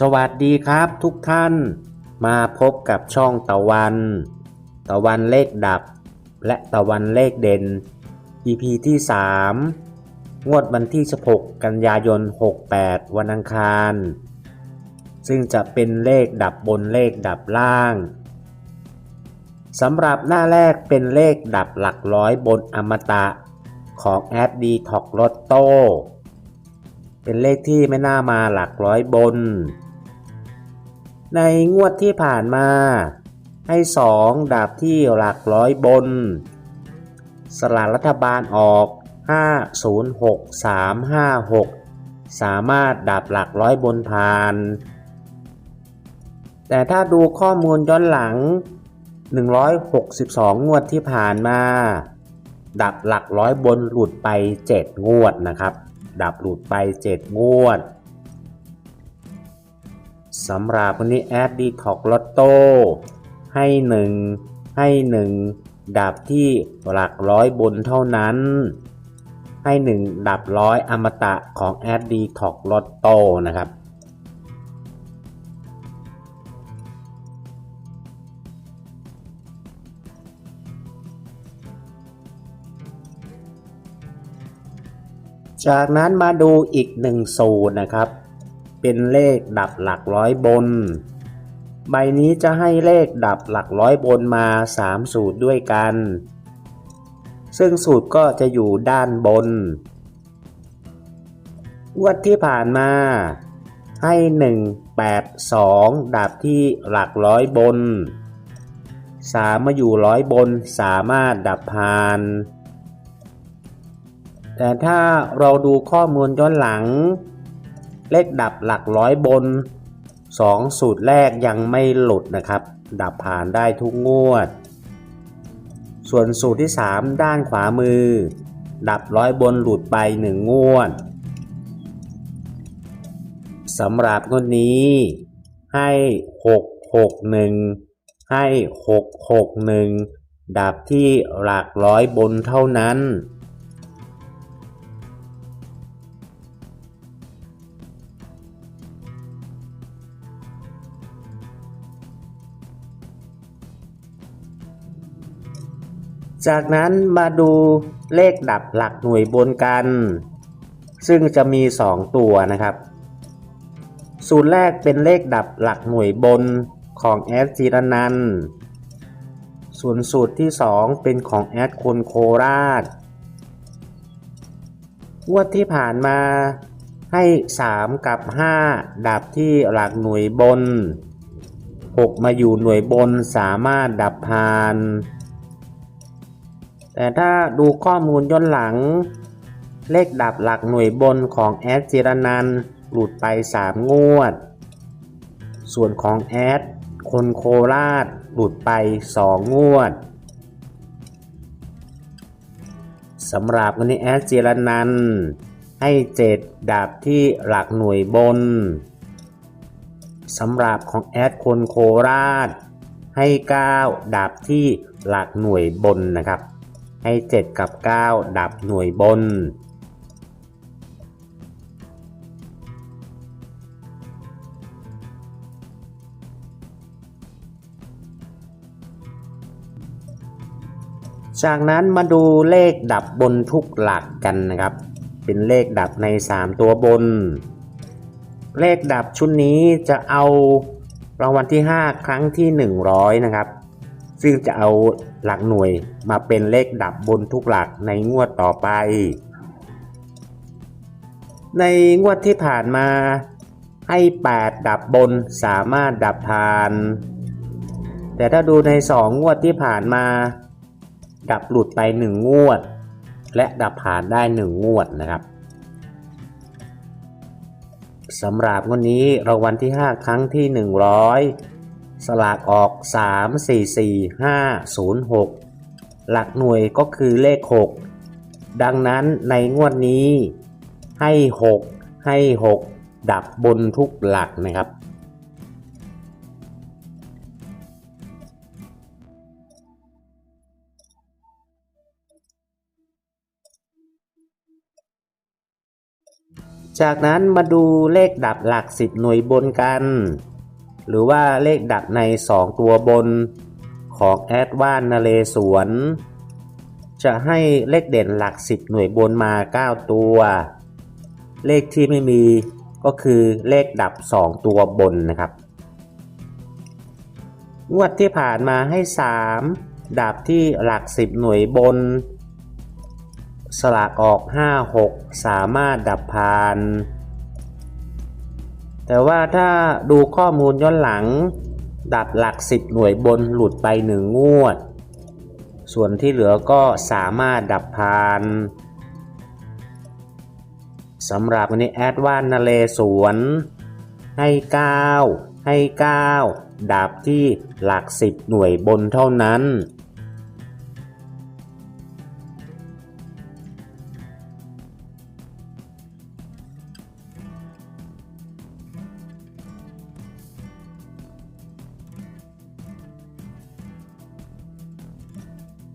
สวัสดีครับทุกท่าน มาพบกับช่องตะวัน ตะวันเลขดับ และตะวันเลขเด่น EP ที่ 3 งวดวันที่ 16 กันยายน 68 วันอังคาร ซึ่งจะเป็นเลขดับบนเลขดับล่างสำหรับหน้าแรกเป็นเลขดับหลักร้อยบนอมตะ ของแอปดีท็อกลอตโต้เป็นเลขที่ไม่น่ามาหลักร้อยบน ในงวดที่ผ่านมา ให้สองดับที่หลักร้อยบน สลากรัฐบาลออก 506356 สามารถดับหลักร้อยบนผ่าน แต่ถ้าดูข้อมูลย้อนหลัง 162 งวดที่ผ่านมา ดับหลักร้อยบนหลุดไป 7 งวดนะครับ ดับหลุดไป 7 งวด สำหรับวันนี้แอดดีท็อกลอตโต้ให้1ให้1ดับที่หลักร้อยบนเท่านั้น ให้1ดับร้อยอมตะของแอดดีท็อกลอตโต้นะครับจากนั้นมาดูอีกหนึ่งสูตรนะครับ เป็นเลขดับหลักร้อยบน ใบนี้จะให้เลขดับหลักร้อยบนมา 3 สูตรด้วยกัน ซึ่งสูตรก็จะอยู่ด้านบนวดที่ผ่านมา ให้ 1 8 2 ดับที่หลักร้อยบน 3 มาอยู่ร้อยบนสามารถดับผ่าน แต่ถ้าเราดูข้อมูลย้อนหลัง เลขดับหลักร้อยบน 2 สูตรแรกยังไม่หลุดนะครับ ดับผ่านได้ทุกงวด ส่วนสูตรที่ 3 ด้านขวามือ ดับร้อยบนหลุดไป 1 งวดสำหรับงวดนี้ ให้ 6 6 1 ให้ 6 6 1 ดับที่หลักร้อยบนเท่านั้น จากนั้นมาดูเลขดับหลักหน่วยบนกัน ซึ่งจะมี 2 ตัวนะครับ สูตรแรกเป็นเลขดับหลักหน่วยบนของแอดจีรนันส่วนสูตรที่ 2 เป็นของแอดคนโคราชงวดที่ผ่านมาให้ 3 กับ 5 ดับที่หลักหน่วยบน 6 มาอยู่หน่วยบนสามารถดับผ่าน แต่ถ้าดูข้อมูลย้อนหลัง เลขดับหลักหน่วยบนของแอดจิรนันท์หลุดไป 3 งวด ส่วนของแอดคนโคราชหลุดไป 2 งวดสำหรับวันนี้แอดจิรนันท์ให้ 7 ดับที่หลักหน่วยบนสำหรับของแอดคนโคราชให้ 9 ดับที่หลักหน่วยบนนะครับ ให้ 7 กับ 9 ดับหน่วยบน จากนั้นมาดูเลขดับบนทุกหลักกันนะครับ เป็นเลขดับใน 3 ตัวบน เลขดับชุดนี้จะเอารางวัลที่ 5 ครั้งที่ 100 นะครับ ซึ่งจะเอาหลักหน่วยมาเป็นเลขดับบนทุกหลักในงวดต่อไป ในงวดที่ผ่านมาให้ 8 ดับบนสามารถดับผ่าน แต่ถ้าดูใน 2 งวดที่ผ่านมา ดับหลุดไป 1 งวด และดับผ่านได้ 1 งวดนะครับสำหรับงวดนี้รางวัลที่ 5 ครั้งที่ 100 สลากออก 3 4 4 5 0 6 หลักหน่วยก็คือเลข 6 ดังนั้นในงวดนี้ให้ 6 ให้ 6 ดับบนทุกหลักนะครับ จากนั้นมาดูเลขดับหลักสิบหน่วยบนกัน หรือว่าเลขดับใน 2 ตัวบนของแอดวานนเลสวนจะให้เลขเด่นหลักสิบหน่วยบนมา 9 ตัว เลขที่ไม่มีก็คือเลขดับ 2 ตัวบนนะครับ งวดที่ผ่านมาให้ 3 ดับที่หลัก 10 หน่วยบน สลากออก 5 6 สามารถดับผ่าน แต่ว่าถ้าดูข้อมูลย้อนหลัง ดับหลัก 10 หน่วยบนหลุดไป 1 งวด ส่วนที่เหลือก็สามารถดับผ่านสำหรับวันนี้แอดวานนาเลสวนให้ 9 ให้ 9 ดับที่หลัก 10 หน่วยบนเท่านั้น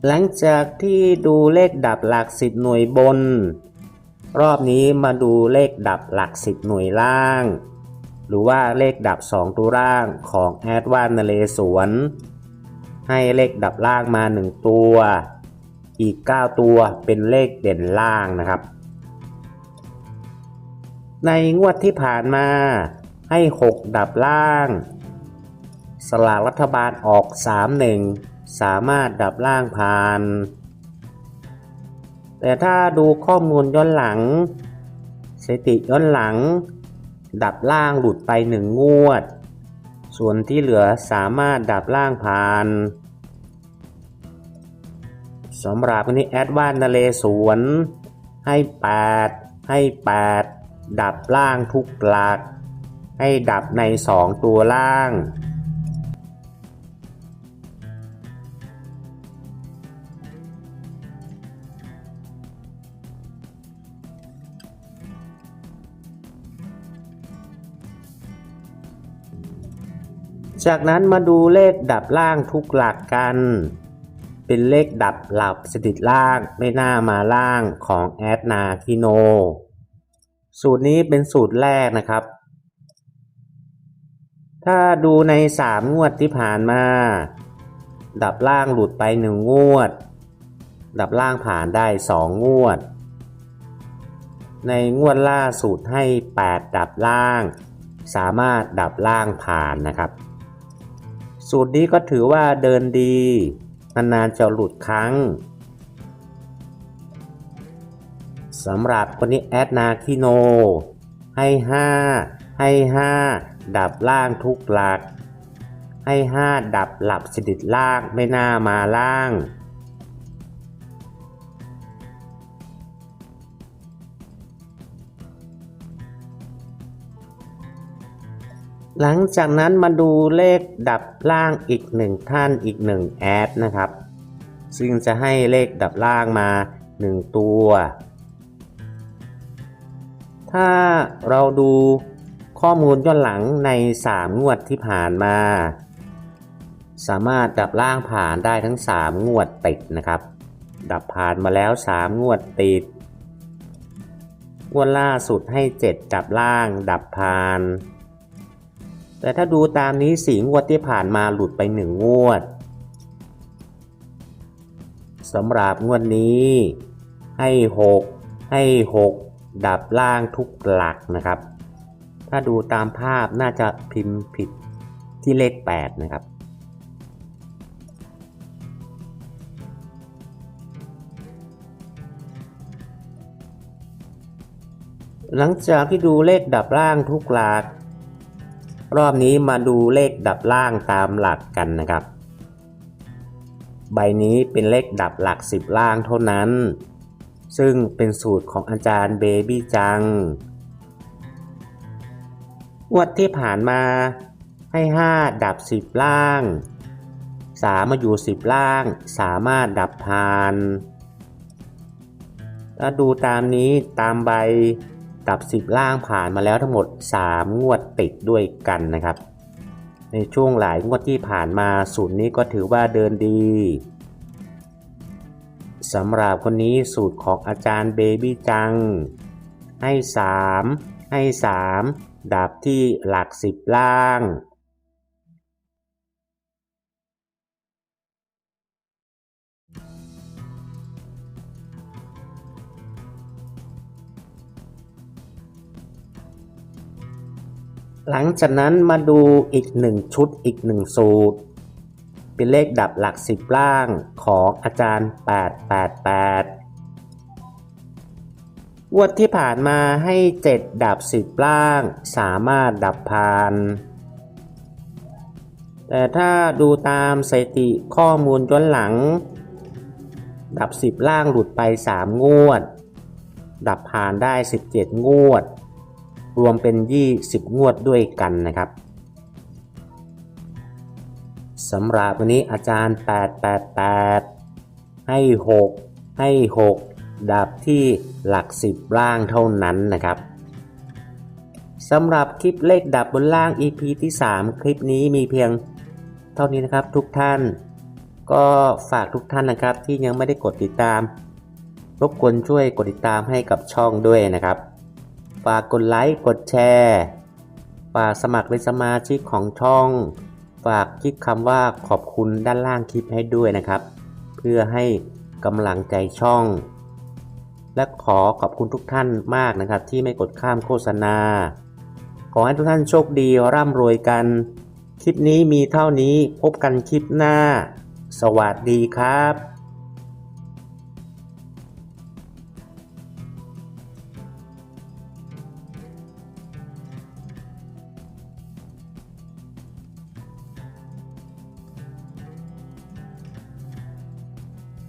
หลังจากที่ดูเลขดับหลักสิบหน่วยบน รอบนี้มาดูเลขดับหลักสิบหน่วยล่าง หรือว่าเลขดับ 2 ตัวล่างของแอดวานนเลสวนให้เลขดับล่างมา 1 ตัว อีก 9 ตัวเป็นเลขเด่นล่างนะครับ ในงวดที่ผ่านมาให้ 6 ดับล่าง สลากรัฐบาลออก 3-1 สามารถดับล่างผ่าน แต่ถ้าดูข้อมูลย้อนหลัง สติย้อนหลัง ดับล่างหลุดไปหนึ่งงวด ส่วนที่เหลือสามารถดับล่างผ่านสำหรับวันนี้แอดวานนาเลสวนให้ 8 ให้ 8 ดับล่างทุกหลัก ให้ดับใน 2 ตัวล่าง จากนั้นมาดูเลขดับล่างทุกหลักกัน เป็นเลขดับหลับสถิตล่างไม่น่ามาล่างของแอดนาคิโน สูตรนี้เป็นสูตรแรกนะครับ ถ้าดูใน 3 งวดที่ผ่านมา ดับล่างหลุดไป 1 งวด ดับล่างผ่านได้ 2 งวด ในงวดล่าสุดให้ 8 ดับล่าง สามารถดับล่างผ่านนะครับ สูตรนี้ก็ถือว่าเดินดี นานๆจะหลุดครั้งสำหรับคนนี้แอดนาคิโน ให้ 5 ให้ 5 ดับล่างทุกหลัก ให้ 5 ดับหลับสดิทล่างไม่น่ามาล่าง หลังจากนั้นมาดูเลขดับล่างอีกหนึ่งท่านอีกหนึ่งแอดนะครับ ซึ่งจะให้เลขดับล่างมา 1 ตัว ถ้าเราดูข้อมูลย้อนหลังใน 3 งวดที่ผ่านมา สามารถดับล่างผ่านได้ทั้ง 3 งวดติดนะครับ ดับผ่านมาแล้ว 3 งวดติดงวดล่าสุดให้ 7 ดับล่างดับผ่าน แต่ถ้าดูตามนี้สีงวดที่ผ่านมาหลุดไป1งวดสำหรับงวดนี้ ให้ 6 ให้ 6 ดับล่างทุกหลักนะครับ ถ้าดูตามภาพน่าจะพิมพ์ผิดที่เลข 8 นะครับ หลังจากที่ดูเลขดับล่างทุกหลัก รอบนี้มาดูเลขดับล่างตามหลักกันนะครับ ใบนี้เป็นเลขดับหลัก 10 ล่างเท่านั้น ซึ่งเป็นสูตรของอาจารย์เบบี้จังงวดที่ผ่านมาให้ 5 ดับ 10 ล่าง 3 มาอยู่ 10 ล่าง สามารถดับผ่านถ้าดูตามนี้ตามใบ กับ 10 ล่างผ่านมาแล้วทั้งหมด 3 งวดติดด้วยกันนะครับ ในช่วงหลายงวดที่ผ่านมาสูตรนี้ก็ถือว่าเดินดีสำหรับคนนี้สูตรของอาจารย์เบบี้จัง ให้ 3 ให้ 3 ดับที่หลัก 10 ล่าง หลังจากนั้นมาดูอีกหนึ่งชุดอีกหนึ่งสูตร เป็นเลขดับหลัก10ล่างของอาจารย์ 888งวดที่ผ่านมาให้ 7 ดับ10ล่างสามารถดับผ่านแต่ถ้าดูตามสถิติข้อมูลย้อนหลัง ดับ 10 ล่างหลุดไป 3 งวด ดับผ่านได้ 17 งวด รวมเป็น 20 งวดด้วยกันนะครับสำหรับวันนี้อาจารย์ 888 ให้ 6 ให้ 6 ดับที่หลัก 10 ล่างเท่านั้นนะครับสำหรับคลิปเลขดับบนล่าง EP ที่ 3 คลิปนี้มีเพียงเท่านี้นะครับทุกท่าน ก็ฝากทุกท่านนะครับที่ยังไม่ได้กดติดตาม รบกวนช่วยกดติดตามให้กับช่องด้วยนะครับ ฝากกดไลค์ กดแชร์ ฝากสมัครเป็นสมาชิกของช่อง ฝากคลิกคำว่าขอบคุณด้านล่างคลิปให้ด้วยนะครับ เพื่อให้กำลังใจช่อง และขอขอบคุณทุกท่านมากนะครับ ที่ไม่กดข้ามโฆษณา ขอให้ทุกท่านโชคดีร่ำรวยกัน คลิปนี้มีเท่านี้พบกันคลิปหน้า สวัสดีครับ